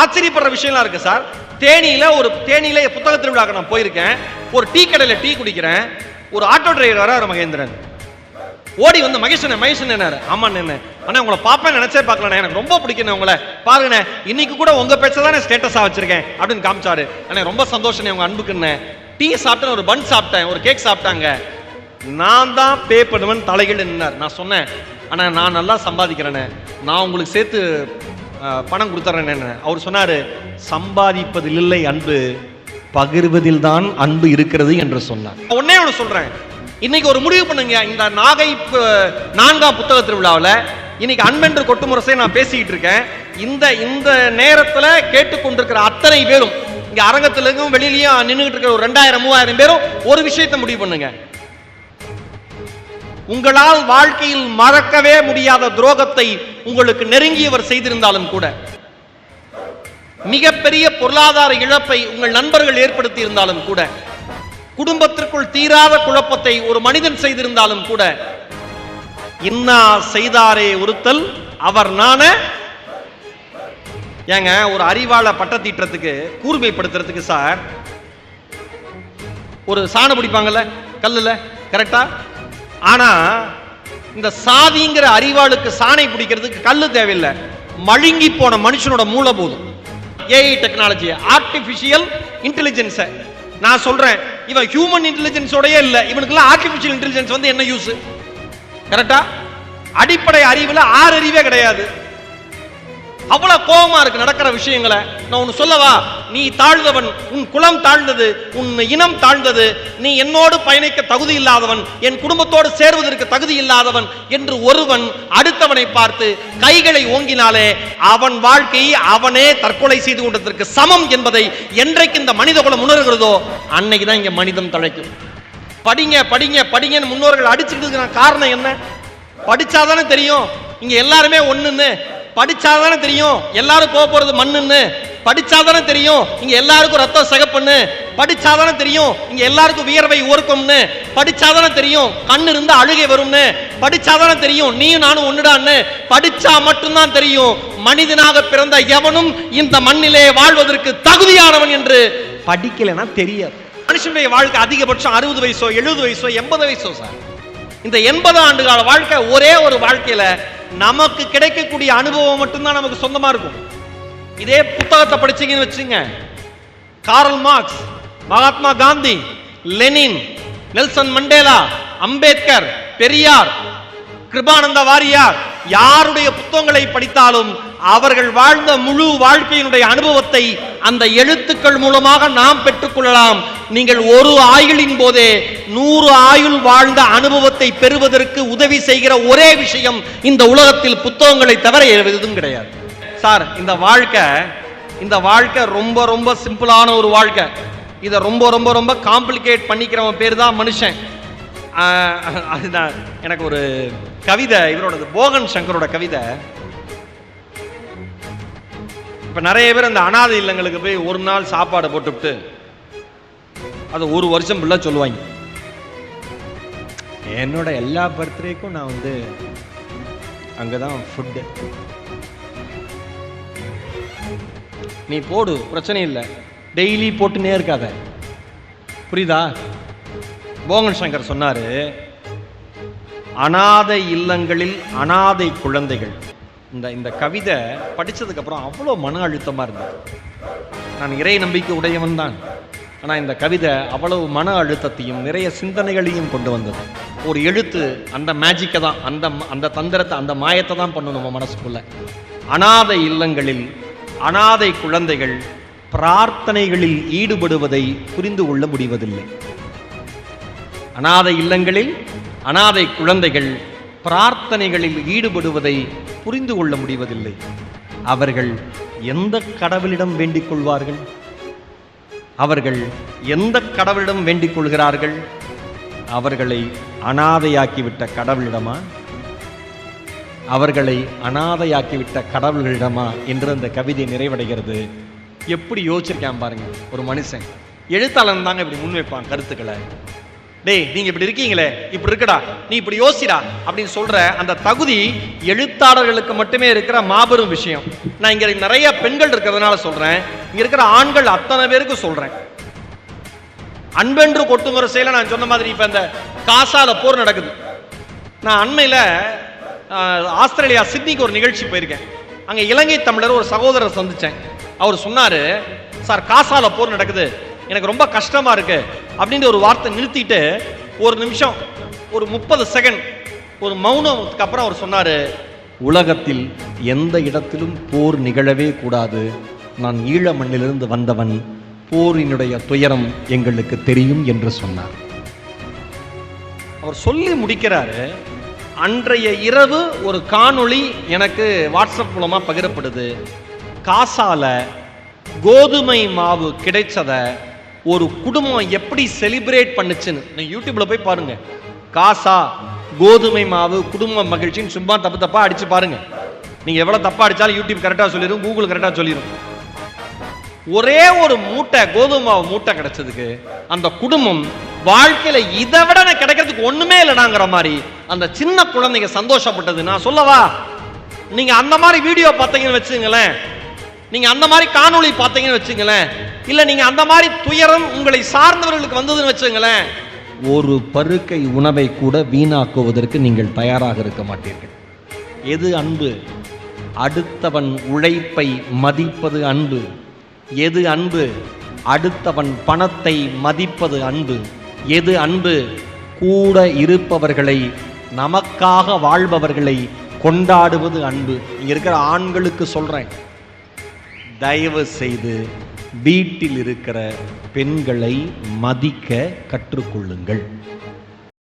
ஆச்சரியப்படுற விஷயம்லாம் இருக்கு சார். தேனியில ஒரு தேனியில புத்தக திருவிழாக்கு நான் போயிருக்கேன். ஒரு டீ கடையில் டீ குடிக்கிறேன். ஒரு ஆட்டோ டிரைவர் வராரு மகேந்திரன். ஓடி வந்து மகேஷன் மகேஷன் என்ன ஆமா என்ன அண்ணா உங்களை பார்ப்பேன் நினைச்சே பார்க்கலண்ணே. எனக்கு ரொம்ப பிடிக்கணும் உங்களை. பாருங்கண்ணே இன்னைக்கு கூட உங்க பேச்சை தான் ஸ்டேட்டஸாக வச்சிருக்கேன் அப்படின்னு காமிச்சாரு. அண்ணே ரொம்ப சந்தோஷம் உங்க அன்புக்குன்னு டீ சாப்பிட்டேன் ஒரு பன் சாப்பிட்டேன் ஒரு கேக் சாப்பிட்டாங்க. நான் தான் பே பண்ணுவேன் தலைகள் நின்னார். நான் சொன்னேன் ஆனால் நான் நல்லா சம்பாதிக்கிறேனே நான் உங்களுக்கு சேர்த்து பணம் கொடுத்துறேன்னு அவர் சொன்னார் சம்பாதிப்பதில் இல்லை அன்பு பகிர்வதில் தான் அன்பு இருக்கிறது என்று சொன்னார். ஒன்னே ஒன்று சொல்கிறேன் இன்னைக்கு ஒரு முடிவு பண்ணுங்க இந்த நாகை நான்காம் புத்தக திருவிழாவில் இன்னைக்கு அன்பென்று கொட்டுமுரசை நான் பேசிக்கிட்டு இருக்கேன். இந்த இந்த நேரத்தில் கேட்டுக்கொண்டிருக்கிற அத்தனை பேரும் இங்கே அரங்கத்திலிருந்தும் வெளியிலையும் நின்றுக்கிட்டு இருக்கிற ஒரு ரெண்டாயிரம் மூவாயிரம் பேரும் ஒரு விஷயத்தை முடிவு பண்ணுங்க. உங்களால் வாழ்க்கையில் மறக்கவே முடியாத துரோகத்தை உங்களுக்கு நெருங்கியவர் செய்திருந்தாலும் கூட மிகப்பெரிய பொருளாதார இழப்பை உங்கள் நண்பர்கள் ஏற்படுத்தி இருந்தாலும் கூட குடும்பத்திற்குள் தீராத குழப்பத்தை ஒரு மனிதன் செய்திருந்தாலும் கூட இன்னா செய்தாரே ஒருத்தல் அவர் நான ஏங்க ஒரு அறிவாள பட்டத்தீட்டுறதுக்கு கூர்மைப்படுத்துறதுக்கு சார் ஒரு சாணம் பிடிப்பாங்கல்ல கல்லுல கரெக்டா ஆனா இந்த சாதிங்கிற அறிவாளுக்கு சாணை பிடிக்கிறதுக்கு கல் தேவையில்லை. மழுங்கி போன மனுஷனோட மூளை ஏஐ டெக்னாலஜி ஆர்டிபிஷியல் இன்டெலிஜென்ஸை நான் சொல்றேன் இவன் ஹியூமன் இன்டெலிஜென்ஸோடயே இல்லை. இவனுக்குலாம் ஆர்டிபிஷியல் இன்டெலிஜென்ஸ் வந்து என்ன யூஸ் கரெக்டா அடிப்படை அறிவுல ஆறு அறிவே கிடையாது. அவ்வளவு கோபமா இருக்கு நடக்கிற விஷயங்களை. நான் ஒன்னு சொல்லவா? நீ தாழ்ந்தவன் உன் குலம் தாழ்ந்தது உன் இனம் தாழ்ந்தது. நீ என்னோடு பயணிக்க தகுதி இல்லாதவன் என் குடும்பத்தோடு சேர்வதற்கு தகுதி இல்லாதவன் என்று ஒருவன் அடுத்தவனை பார்த்து கைகளை ஓங்கினாலே அவன் வாழ்க்கையை அவனே தற்கொலை செய்து கொண்டதற்கு சமம் என்பதை என்றைக்கு இந்த மனித குலம் உணர்கிறதோ அன்னைக்கு தான் இங்க மனிதம் தழைக்கும். படிங்க படிங்க படிங்கன்னு முன்னோர்கள் அடிச்சுக்கிட்டு காரணம் என்ன? படிச்சாதானே தெரியும். இங்க எல்லாருமே ஒண்ணுன்னு. படிச்சாதானே தெரியும். எல்லாரும் போக போறது மண்ணுன்னு. படிச்சாதானே தெரியும். இங்க எல்லாருக்கும் ரத்தம் சிகப்புன்னு. படிச்சாதானே தெரியும். இங்க எல்லாருக்கும் வியர்வை ஊர்க்கும்னு படிச்சாதானே தெரியும். கண்ணு இருந்தா அழுகை வரும்னு. படிச்சாதானே தெரியும். நீயும் நானும் ஒண்ணுடான்னு. படிச்சா மட்டும்தான் தெரியும். மனிதனாக பிறந்த எவனும் இந்த மண்ணிலே வாழ்வதற்கு தகுதியானவன் என்று படிக்கலைன்னா தெரியாது. மனுஷனுடைய வாழ்க்கை அதிகபட்சம் அறுபது வயசோ எழுபது வயசோ எண்பது வயசோ சார். இந்த எண்பது ஆண்டு கால வாழ்க்கை ஒரே ஒரு வாழ்க்கையில நமக்கு கிடைக்கக்கூடிய அனுபவம் மட்டும்தான் நமக்கு சொந்தமா இருக்கும். இதே புத்தகத்தை படிச்சீங்கன்னு வச்சுங்க. Karl Marx Mahatma Gandhi Lenin Nelson Mandela Ambedkar Periyar Kirupananda Variyar யாருடைய புத்தகங்களை படித்தாலும் அவர்கள் வாழ்ந்த முழு வாழ்க்கையினுடைய அனுபவத்தை அந்த எழுத்துக்கள் மூலமாக நாம் பெற்றுக்கொள்ளலாம். நீங்கள் ஒரு ஆயுளின் போதே நூறு ஆயுள் வாழ்ந்த அனுபவத்தை பெறுவதற்கு உதவி செய்கிற ஒரே விஷயம் இந்த உலகத்தில் புத்தகங்களை தவிர எதுவும் கிடையாது. சார் இந்த வாழ்க்கை இந்த வாழ்க்கை ரொம்ப ரொம்ப சிம்பிளான ஒரு வாழ்க்கை. இதை ரொம்ப ரொம்ப ரொம்ப காம்ப்ளிகேட் பண்ணிக்கிறவன் பேர் தான் மனுஷன் அதுதான். எனக்கு ஒரு கவிதை இவரோடது போகன் சங்கரோட கவிதை. இப்போ நிறைய பேர் அந்த அனாதை இல்லங்களுக்கு போய் ஒரு நாள் சாப்பாடு போட்டுவிட்டு அதை ஒரு வருஷம் ஃபுல்லாக சொல்லுவாங்க. என்னோட எல்லா பர்த்டேக்கும் நான் வந்து அங்கே தான் ஃபுட்டு நீ போடு பிரச்சனை இல்லை. டெய்லி போட்டுனே இருக்காத. புரியுதா? போகன் சங்கர் சொன்னார் அனாதை இல்லங்களில் அனாதை குழந்தைகள். இந்த இந்த கவிதை படித்ததுக்கப்புறம் அவ்வளோ மன அழுத்தமாக இருந்தது. நான் இறை நம்பிக்கை உடையவன் தான். ஆனால் இந்த கவிதை அவ்வளவு மன அழுத்தத்தையும் நிறைய சிந்தனைகளையும் கொண்டு வந்தது. ஒரு எழுத்து அந்த மேஜிக்கை தான் அந்த அந்த தந்திரத்தை அந்த மாயத்தை தான் பண்ணும் நம்ம மனசுக்குள்ள. அனாதை இல்லங்களில் அனாதை குழந்தைகள் பிரார்த்தனைகளில் ஈடுபடுவதை புரிந்து கொள்ள முடிவதில்லை. அனாதை இல்லங்களில் அனாதை குழந்தைகள் பிரார்த்தனைகளில் ஈடுபடுவதை புரிந்து கொள்ள முடிவதில்லை. அவர்கள் எந்த கடவுளிடம் வேண்டிக் கொள்வார்கள்? அவர்கள் எந்த கடவுளிடம் வேண்டிக் கொள்கிறார்கள்? அவர்களை அனாதையாக்கிவிட்ட கடவுளிடமா? அவர்களை அனாதையாக்கிவிட்ட கடவுள்களிடமா என்று அந்த கவிதை நிறைவடைகிறது. எப்படி யோசிச்சிருக்கான் பாருங்க ஒரு மனுஷன். எழுத்தாளன் தாங்க இப்படி முன்வைப்பான் கருத்துக்களை. டேய் நீங்க இப்படி இருக்கீங்களே இப்படி இருக்குடா நீ இப்படி யோசிடா அப்படின்னு சொல்ற அந்த தகுதி எழுத்தாளர்களுக்கு மட்டுமே இருக்கிற மாபெரும் விஷயம். நான் இங்க நிறைய பெண்கள் இருக்கிறதுனால சொல்றேன். இங்க இருக்கிற ஆண்கள் அத்தனை பேருக்கு சொல்றேன். அன்பென்று கொட்டும் வரிசையில நான் சொன்ன மாதிரி இப்ப இந்த காசால போர் நடக்குது. நான் அண்மையில ஆஸ்திரேலியா சிட்னிக்கு ஒரு நிகழ்ச்சி போயிருக்கேன். அங்க இலங்கை தமிழர் ஒரு சகோதரர் சந்திச்சேன். அவர் சொன்னாரு சார் காசால போர் நடக்குது. எனக்கு ரொம்ப கஷ்டமா இருக்கு. அப்படின்னு ஒரு வார்த்தை நிறுத்திட்டு ஒரு நிமிஷம் ஒரு முப்பது செகண்ட் ஒரு மௌனத்துக்கு அப்புறம் அவர் சொன்னாரு உலகத்தில் எந்த இடத்திலும் போர் நிகழவே கூடாது. நான் ஈழ மண்ணிலிருந்து வந்தவன். போரினுடைய துயரம் எங்களுக்கு தெரியும் என்று சொன்னார். அவர் சொல்லி முடிக்கிறாரு அன்றைய இரவு ஒரு காணொளி எனக்கு வாட்ஸ்அப் மூலமா பகிரப்படுது. காசால கோதுமை மாவு கிடைச்சத ஒரு குடும்பம் எப்படி செலிப்ரேட் பண்ணுச்சுன்னு. நீங்க யூடியூப்ல போய் பாருங்க. காசா கோதுமை மாவு குடும்ப மகிழ்ச்சின்னு சும்மா தப்பு தப்பா அடிச்சு பாருங்க. நீங்க எவ்வளவு தப்பா அடிச்சாலும் யூடியூப் கரெக்டா சொல்லிடும் கூகுள் கரெக்டா சொல்லிடும் ஒரே ஒரு மூட்டை கோதுமை மாவு மூட்டை கிடைச்சதுக்கு அந்த குடும்பம் வாழ்க்கையில இதை விட நான் கிடைக்கிறதுக்கு ஒண்ணுமே இல்லைனாங்கிற மாதிரி அந்த சின்ன குழந்தைங்க சந்தோஷப்பட்டது. நான் சொல்லவா? நீங்க அந்த மாதிரி வீடியோ பார்த்தீங்கன்னு வச்சுங்களேன் நீங்க அந்த மாதிரி காணொளி பார்த்தீங்கன்னு வச்சுங்களேன். இல்ல நீங்க அந்த மாதிரி துயரம் உங்களை சார்ந்தவர்களுக்கு வந்ததுன்னு வச்சுங்களேன். ஒரு பருக்கை உணவை கூட வீணாக்குவதற்கு நீங்கள் தயாராக இருக்க மாட்டீர்கள். எது அன்பு? அடுத்தவன் உழைப்பை மதிப்பது அன்பு. எது அன்பு? அடுத்தவன் பணத்தை மதிப்பது அன்பு. எது அன்பு? கூட இருப்பவர்களை நமக்காக வாழ்பவர்களை கொண்டாடுவது அன்பு. இங்கே இருக்கிற ஆண்களுக்கு சொல்கிறேன் தயவு செய்து வீட்டில் இருக்கிற பெண்களை மதிக்க கற்றுக்கொள்ளுங்கள்.